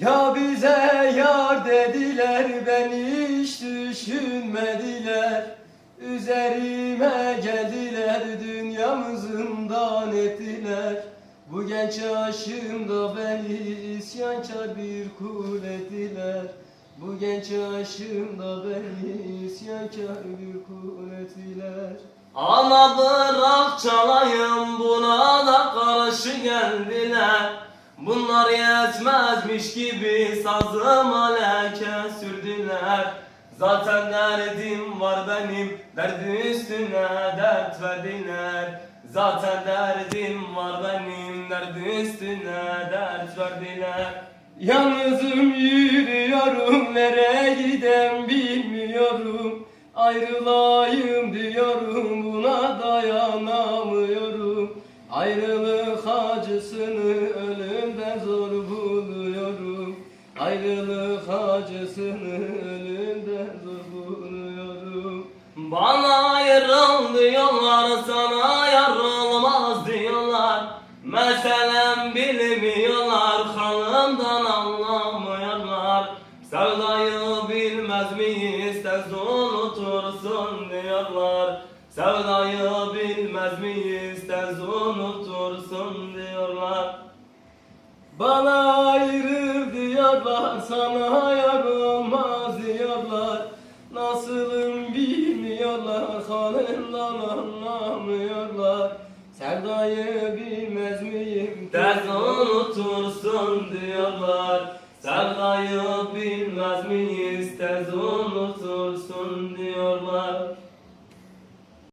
Ya bize yar dediler beni hiç düşünmediler. Üzerime geldiler dünyamızın dan ettiler. Bu genç yaşımda beni isyankar bir kul ettiler. Bu genç yaşımda beni isyankar bir kul ettiler. Ana bırak çalayım buna da karşı geldiler Bunlar yetmezmiş gibi sazıma leke sürdüler. Zaten derdim var benim derdi üstüne dert verdiler. Zaten derdim var benim derdi üstüne dert verdiler. Yalnızım yürüyorum nereye gidem bilmiyorum. Ayrılayım diyorum buna dayanamıyorum. Ayrılık acısını Ayrılık acısını ölümden zor buluyorum Bana ayrıl diyorlar sana ayrılmaz diyorlar. Meselem bilmiyorlar halımdan anlamıyorlar Sevdayı bilmez miyiz tez unutursun diyorlar. Sevdayı bilmez miyiz tez unutursun diyorlar. Bana sana yar olmaz diyorlar. Nasılım bilmiyorlar, halından anlamıyorlar. Sevdayı bilmez miyim? Tez unutursun diyorlar Sevdayı bilmez unutursun